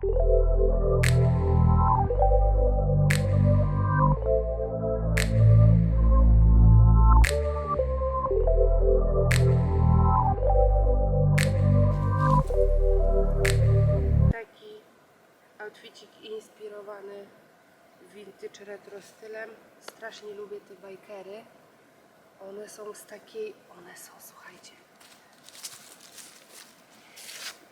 Taki outficik inspirowany vintage retro stylem. Strasznie lubię te bajkery. One są z takiej... One są, słuchajcie.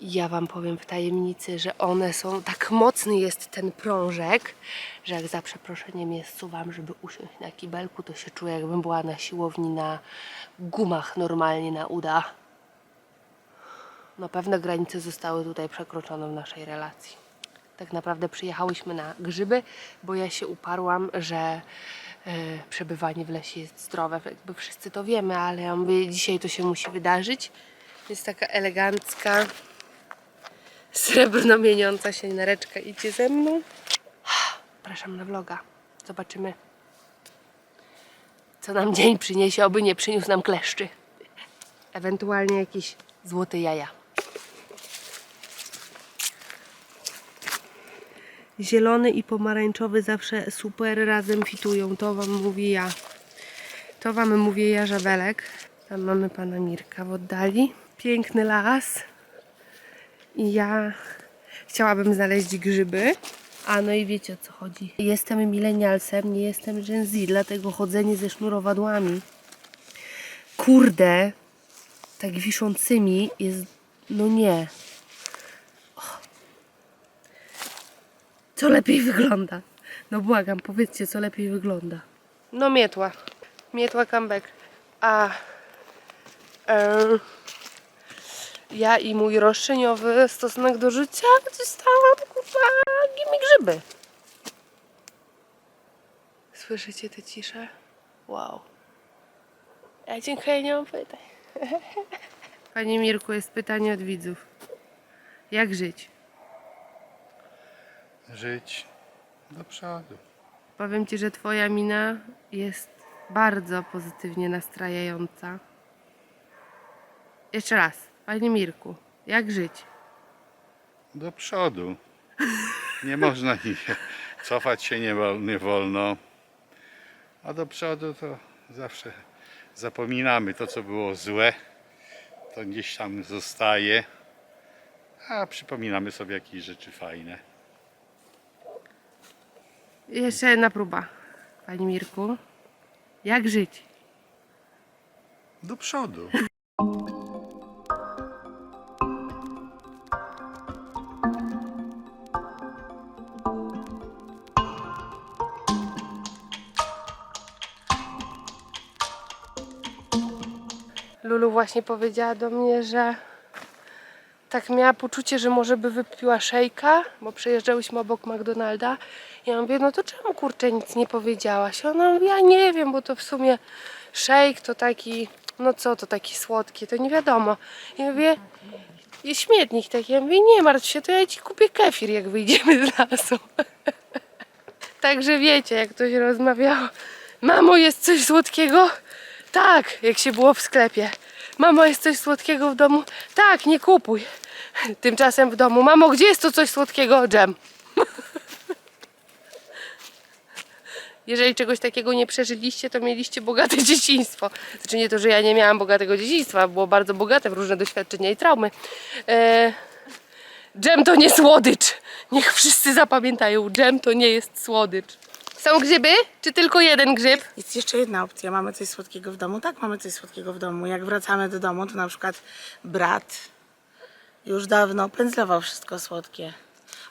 Ja wam powiem w tajemnicy, że one są... Tak mocny jest ten prążek, że jak za przeproszeniem je zsuwam, żeby usiąść na kibelku, to się czuję jakbym była na siłowni na gumach normalnie na uda. No pewne granice zostały tutaj przekroczone w naszej relacji. Tak naprawdę przyjechałyśmy na grzyby, bo ja się uparłam, że e, przebywanie w lesie jest zdrowe. Jakby wszyscy to wiemy, ale ja mówię, dzisiaj to się musi wydarzyć. Jest taka elegancka, srebrno mieniąca się nereczka idzie ze mną. Zapraszam na vloga. Zobaczymy, co nam dzień przyniesie, oby nie przyniósł nam kleszczy. Ewentualnie jakieś złote jaja. Zielony i pomarańczowy zawsze super razem fitują. To wam mówię ja. To wam mówię ja, żabelek. Tam mamy pana Mirka w oddali. Piękny las. I ja chciałabym znaleźć grzyby. A no i wiecie o co chodzi. Jestem milenialsem, nie jestem Gen Z, dlatego chodzenie ze sznurowadłami. Kurde, tak wiszącymi jest, no nie. Co lepiej wygląda? No błagam, powiedzcie, co lepiej wygląda. No mietła. Mietła comeback. A e, ja i mój roszczeniowy stosunek do życia dostałam, kurwa, gimme grzyby. Słyszycie tę ciszę? Wow. Ja dziękuję, nie mam pytań. Panie Mirku, jest pytanie od widzów. Jak żyć? żyć do przodu. Powiem Ci, że Twoja mina jest bardzo pozytywnie nastrajająca. Jeszcze raz, Panie Mirku, jak żyć? Do przodu. Nie można nie, cofać się nie, wol, nie wolno. A do przodu to zawsze zapominamy to, co było złe. To gdzieś tam zostaje. A przypominamy sobie jakieś rzeczy fajne. Jeszcze jedna próba, Panie Mirku. Jak żyć? Do przodu. Właśnie powiedziała do mnie, że tak miała poczucie, że może by wypiła szejka, bo przejeżdżałyśmy obok McDonalda. Ja mówię, no to czemu kurczę nic nie powiedziałaś? Ona mówi, ja nie wiem, bo to w sumie szejk to taki, no co to taki słodki, to nie wiadomo. Ja mówię, jest śmietnik taki. Ja mówię, nie martw się, to ja ci kupię kefir, jak wyjdziemy z lasu. Także wiecie, jak ktoś rozmawiało. Mamo, jest coś słodkiego? Tak, jak się było w sklepie. Mamo, jest coś słodkiego w domu? Tak, nie kupuj. Tymczasem w domu. Mamo, gdzie jest to coś słodkiego? Dżem. Jeżeli czegoś takiego nie przeżyliście, to mieliście bogate dzieciństwo. Znaczy nie to, że ja nie miałam bogatego dzieciństwa, było bardzo bogate w różne doświadczenia i traumy. E... Dżem to nie słodycz. Niech wszyscy zapamiętają, dżem to nie jest słodycz. Są grzyby? Czy tylko jeden grzyb? Jest jeszcze jedna opcja. Mamy coś słodkiego w domu? Tak, mamy coś słodkiego w domu. Jak wracamy do domu, to na przykład brat już dawno pędzlował wszystko słodkie.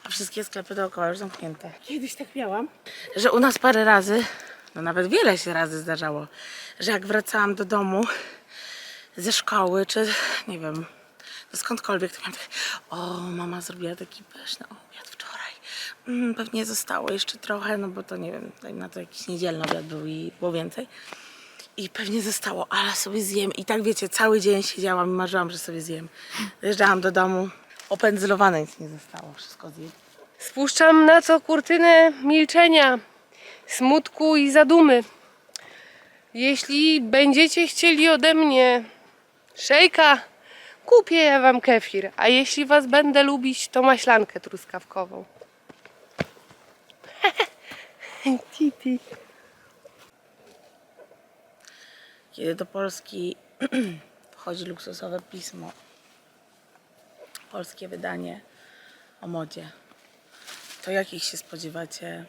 A wszystkie sklepy dookoła już zamknięte. Kiedyś tak miałam, że u nas parę razy, no nawet wiele się razy zdarzało, że jak wracałam do domu ze szkoły, czy nie wiem, no skądkolwiek, to miałam tak, o, mama zrobiła taki pyszny obiad pewnie zostało jeszcze trochę, no bo to nie wiem, na to jakiś niedzielny obiad był i było więcej. I pewnie zostało, ale sobie zjem. I tak wiecie, cały dzień siedziałam i marzyłam, że sobie zjem. Dojeżdżałam do domu, opędzlowane nic nie zostało, wszystko zjem. Spuszczam na co kurtynę milczenia, smutku i zadumy. Jeśli będziecie chcieli ode mnie szejka, kupię ja wam kefir. A jeśli was będę lubić, to maślankę truskawkową. Kitty. Kiedy do Polski wchodzi luksusowe pismo, polskie wydanie o modzie, to jakich się spodziewacie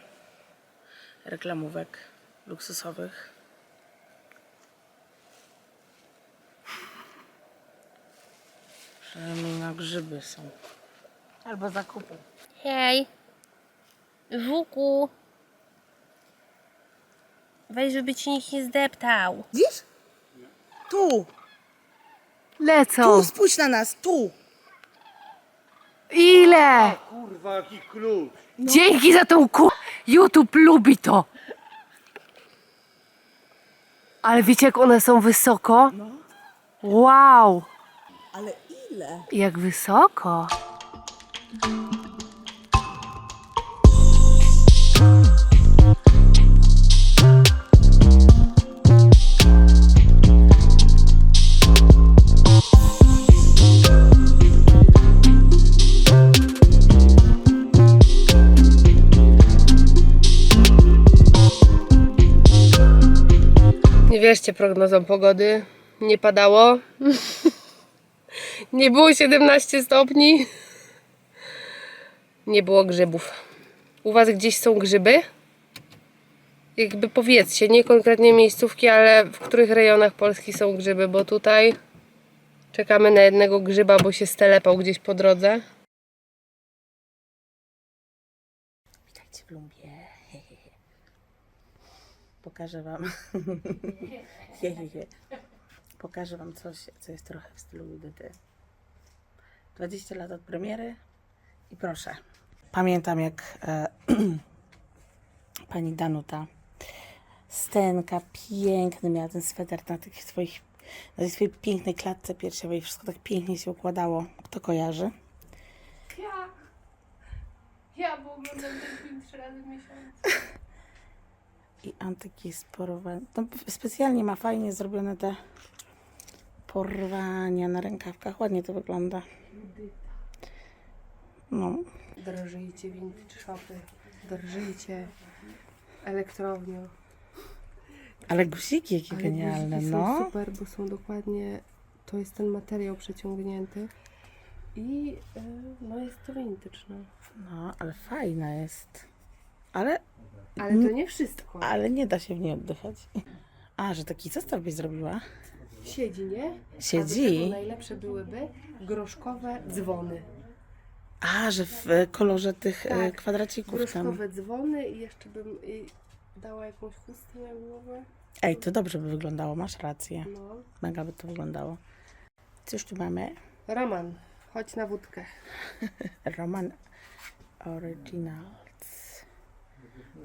reklamówek luksusowych? Przynajmniej na grzyby są. Albo zakupy. Hej. Żuku. Weź, żeby ci nikt nie zdeptał. Widzisz? Tu! Lecą. Tu, spójrz na nas, tu! Ile? Kurwa, jaki klucz. Dzięki za tą ku... YouTube lubi to. Ale wiecie, jak one są wysoko? Wow. Ale ile? Jak wysoko. Wierzcie prognozom pogody. Nie padało. Nie było 17 stopni. Nie było grzybów. U Was gdzieś są grzyby? Jakby powiedzcie, nie konkretnie miejscówki, ale w których rejonach Polski są grzyby, bo tutaj czekamy na jednego grzyba, bo się stelepał gdzieś po drodze. Witajcie w lumbie. Pokażę wam. Je, je, je. Pokażę wam coś, co jest trochę w stylu Judyty. 20 lat od premiery i proszę. Pamiętam jak e, pani Danuta Stenka piękny miała ten sweter na tych swoich na tej swojej pięknej klatce piersiowej. Wszystko tak pięknie się układało. Kto kojarzy? Ja. Ja, bo oglądam ten film trzy razy w miesiącu. i antyki porwane. No, specjalnie ma fajnie zrobione te porwania na rękawkach. Ładnie to wygląda. No, Drżyjcie vintage shopy. Drżyjcie elektrownią. ale guziki jakie Ale genialne, guziki no. Są super, bo są dokładnie, to jest ten materiał przeciągnięty i y, no jest to vintage, no. No, ale fajna jest. Ale, Ale to nie wszystko. ale nie da się w niej oddychać. A, że taki zestaw byś zrobiła? Siedzi, nie? Siedzi? A do tego najlepsze byłyby groszkowe dzwony. A, że w e, kolorze tych e, Tak. kwadracików tam. Groszkowe dzwony i jeszcze bym y, dała jakąś chustę na głowę. Ej, to dobrze by wyglądało, masz rację. No. Mega by to wyglądało. Cóż tu mamy? Roman, chodź na wódkę. Roman Originals. Być.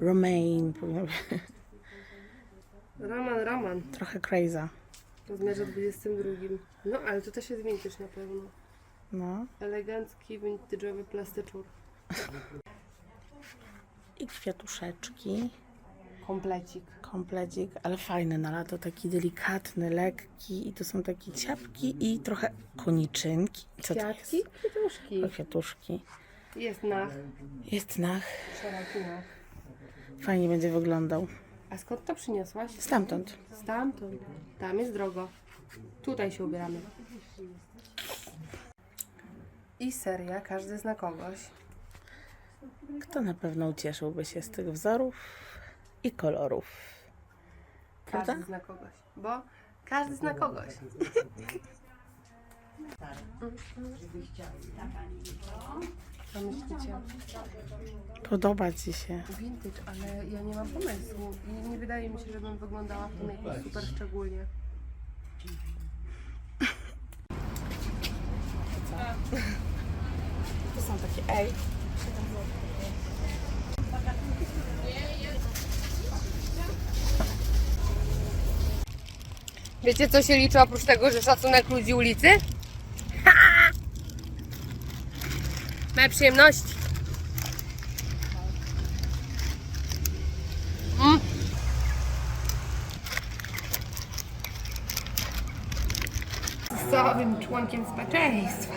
Roman, Roman. Trochę crazy. Rozmiarze 22. No, ale to też jest vintage na pewno. No. Elegancki, vintage'owy plastyczur. I kwiatuszeczki. Komplecik. Komplecik, ale fajny na lato. Taki delikatny, lekki. I to są takie ciapki i trochę koniczynki. Co jest? kwiatuszki. To kwiatuszki. Jest nach, Jest nach. szeroki nach. Fajnie będzie wyglądał. A skąd to przyniosłaś? Stamtąd. Stamtąd. Tam jest drogo. Tutaj się ubieramy. I seria, każdy zna kogoś. Kto na pewno ucieszyłby się z tych wzorów i kolorów? Prawda? Każdy zna kogoś. Bo każdy zna kogoś. Co myślicie? Podoba Ci się. Vintage, ale ja nie mam pomysłu. I nie wydaje mi się, żebym wyglądała w tym jakoś super szczególnie. To są takie ej. Wiecie, co się liczy oprócz tego, że szacunek ludzi ulicy? Moja przyjemność. Mm. luksusowym członkiem społeczeństwa.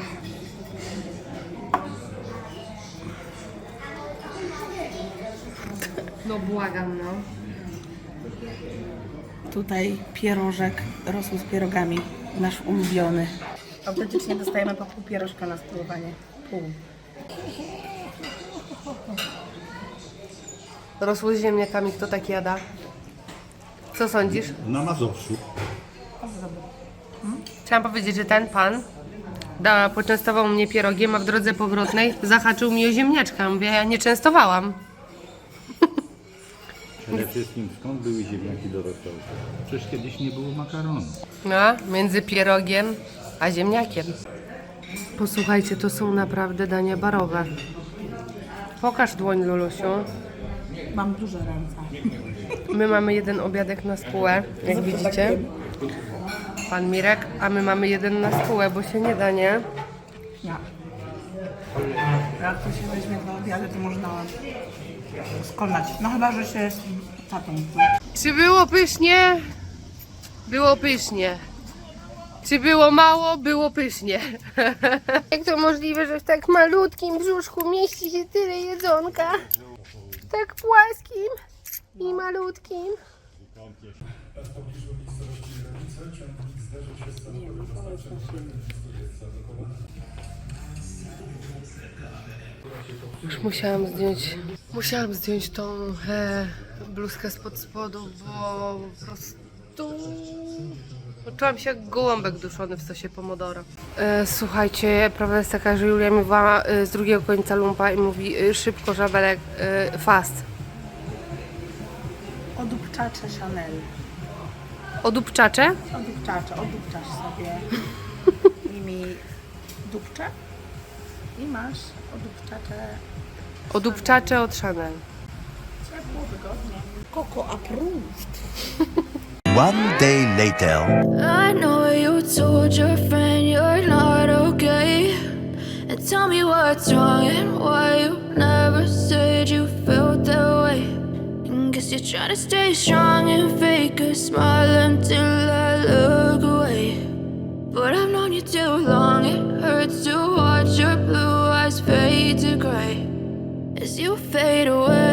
No błagam, no. Tutaj pierożek rosół z pierogami, nasz ulubiony. Autentycznie dostajemy po pół pierożka na spróbowanie. Pół. Rosło z ziemniakami, kto tak jada? Co sądzisz? Na Mazowszu. Chciałam powiedzieć, że ten pan da, poczęstował mnie pierogiem, a w drodze powrotnej zahaczył mi o ziemniaczka. Mówię, ja nie częstowałam. Przede wszystkim skąd były ziemniaki do rosołu? Przecież kiedyś nie było makaronu. No, między pierogiem a ziemniakiem. Posłuchajcie, to są naprawdę dania barowe. Pokaż dłoń, Lulusiu. Mam duże ręce. My mamy jeden obiadek na spółę, jak widzicie. Pan Mirek, a my mamy jeden na spółę, bo się nie da, nie? Nie. Jak to się weźmie dwa obiady, to można skonać. No chyba, że się jest tatą. Czy było pysznie? Było pysznie. Czy było mało? Było pysznie. Jak to możliwe, że w tak malutkim brzuszku mieści się tyle jedzonka? Tak płaskim i malutkim. Już musiałam zdjąć, musiałam zdjąć tą e, bluzkę spod spodu, bo po prostu poczułam się jak gołąbek duszony w sosie pomodoro. E, słuchajcie, prawda jest taka, że Julia mi woła e, z drugiego końca lumpa i mówi e, szybko, żabelek, e, fast. Odupczacze Chanel. Odupczacze? Odupczacze, odupczasz sobie nimi dupcze i masz odupczacze Odupczacze od Chanel. ciepło, wygodnie. Koko approved. One day later. I know you told your friend you're not okay. And tell me what's wrong and why you never said you felt that way. And guess you're trying to stay strong and fake a smile until I look away. But I've known you too long, it hurts to watch your blue eyes fade to gray as you fade away.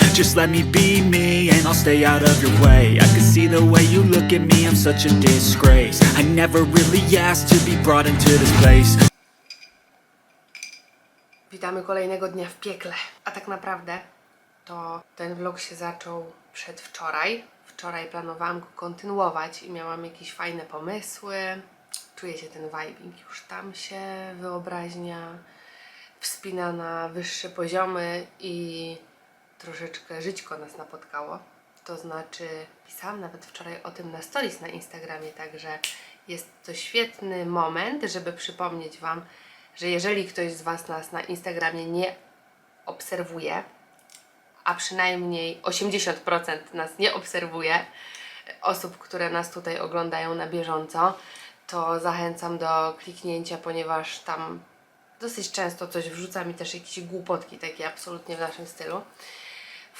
Just let me be me and I'll stay out of your way I can see the way you look at me, I'm such a disgrace I never really asked to be brought into this place Witamy kolejnego dnia w piekle. A tak naprawdę to ten vlog się zaczął przedwczoraj. Wczoraj planowałam go kontynuować i miałam jakieś fajne pomysły. Czuje się ten vibing. Już tam się wyobraźnia wspina na wyższe poziomy i troszeczkę żyćko nas napotkało. To znaczy, pisałam nawet wczoraj o tym na stories na Instagramie, także jest to świetny moment, żeby przypomnieć Wam, że jeżeli ktoś z Was nas na Instagramie nie obserwuje, a przynajmniej 80% nas nie obserwuje, osób, które nas tutaj oglądają na bieżąco, to zachęcam do kliknięcia, ponieważ tam dosyć często coś wrzuca mi też jakieś głupotki, takie absolutnie w naszym stylu.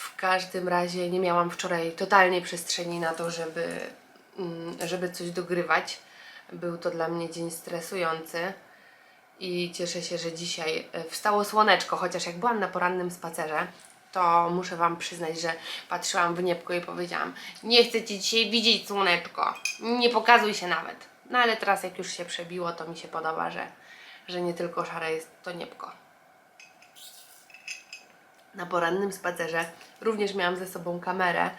W każdym razie nie miałam wczoraj totalnie przestrzeni na to, żeby, mm, żeby coś dogrywać. Był to dla mnie dzień stresujący i cieszę się, że dzisiaj e, wstało słoneczko, chociaż jak byłam na porannym spacerze, to muszę Wam przyznać, że patrzyłam w niebko i powiedziałam nie chcę Ci dzisiaj widzieć słoneczko, nie pokazuj się nawet. No ale teraz jak już się przebiło, to mi się podoba, że, że nie tylko szare jest to niebko. Na porannym spacerze również miałam ze sobą kamerę.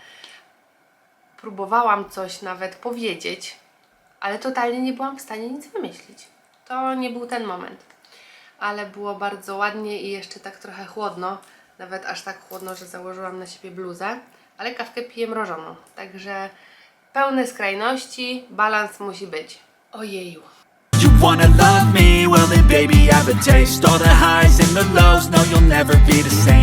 Próbowałam coś nawet powiedzieć, ale totalnie nie byłam w stanie nic wymyślić. To nie był ten moment. Ale było bardzo ładnie i jeszcze tak trochę chłodno. Nawet aż tak chłodno, że założyłam na siebie bluzę. Ale kawkę piję mrożoną. Także pełne skrajności, balans musi być. Ojeju. You wanna love me? Well then baby have a taste All the highs and the lows, no you'll never be the same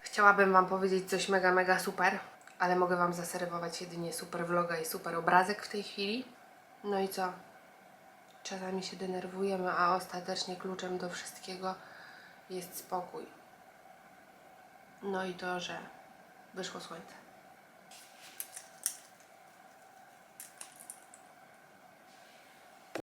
Chciałabym Wam powiedzieć coś mega, mega super, ale mogę Wam zaserwować jedynie super vloga i super obrazek w tej chwili. No i co? Czasami się denerwujemy, a ostatecznie kluczem do wszystkiego jest spokój. No i to, że wyszło słońce.